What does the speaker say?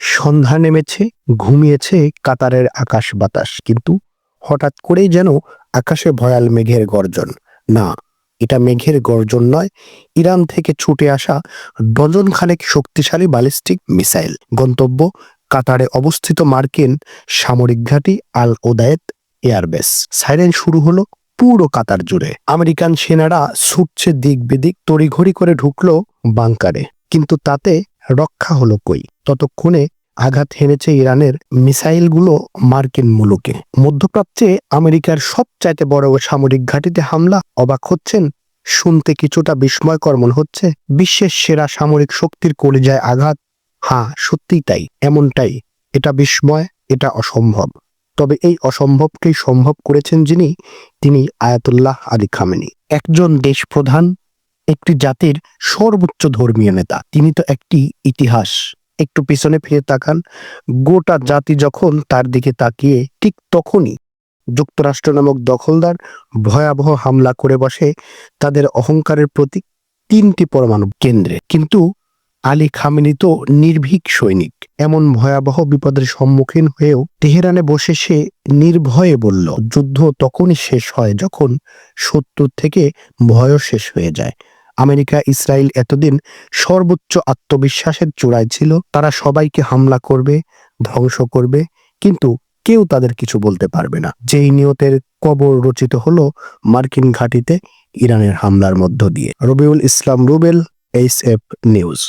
সন্ধ্যা নেমেছে, ঘুমিয়েছে কাতারের আকাশ বাতাস, কিন্তু হঠাৎ করেই যেন আকাশে ভয়াল মেঘের গর্জন। না, এটা মেঘের গর্জন নয়, ইরান থেকে ছুটে আসা ডজন খানেক শক্তিশালী ব্যালিস্টিক মিসাইল। গন্তব্য, কাতারে অবস্থিত মার্কিন সামরিক ঘাঁটি আল ওদায়েত এয়ারবেস। সাইরেন শুরু হলো পুরো কাতার জুড়ে। আমেরিকান সেনারা ছুটছে দিক বেদিক, তড়িঘড়ি করে ঢুকলো বাংকারে। কিন্তু তাতে রক্ষা হলো কই? ততক্ষণে আঘাত হেনেছে ইরানের মিসাইলগুলো মার্কিন মুলুকে। মধ্যপ্রাচ্যে আমেরিকার সবচাইতে বড় সামরিক ঘাঁটিতে হামলা অবাক হচ্ছেন, শুনতে কিছুটা বিস্ময়কর মনে হচ্ছে, বিশ্বের সেরা সামরিক শক্তির কলিজায় আঘাত। হ্যাঁ সত্যিই তাই, এমনটাই, এটা বিস্ময়, এটা অসম্ভব। তবে এই অসম্ভবকেই সম্ভব করেছেন যিনি, তিনি আয়াতুল্লাহ আলী খামেনি। একজন দেশ প্রধান একটি জাতির সর্বোচ্চ ধর্মীয় নেতা। তিনি তো একটি ইতিহাস। একটু পিছনে ফিরে তাকান। গোটা জাতি যখন তার দিকে তাকিয়ে ঠিক তখনই যুক্তরাষ্ট্র নামক দখলদার ভয়াবহ হামলা করে বসে, তাদের অহংকারের প্রতীক তিনটি পরমাণু কেন্দ্রে। কিন্তু আলী খামেনি তো নির্ভীক সৈনিক। এমন ভয়াবহ বিপদের সম্মুখীন হয়েও তেহরানে বসে সে নির্ভয়ে বলল, যুদ্ধ তখনই শেষ হয় যখন শত্রুর থেকে ভয়ও শেষ হয়ে যায়। আমেরিকা, ইসরায়েল এতদিন সর্বোচ্চ আত্মবিশ্বাসের চূড়ায় ছিল। তারা সবাইকে হামলা করবে, ধ্বংস করবে, কিন্তু কেউ তাদের কিছু বলতে পারবে না। যেই নিয়তের কবর রচিত হলো মার্কিন ঘাঁটিতে, ইরানের হামলার মধ্য দিয়ে। Rabiul Islam, Rubel H F news.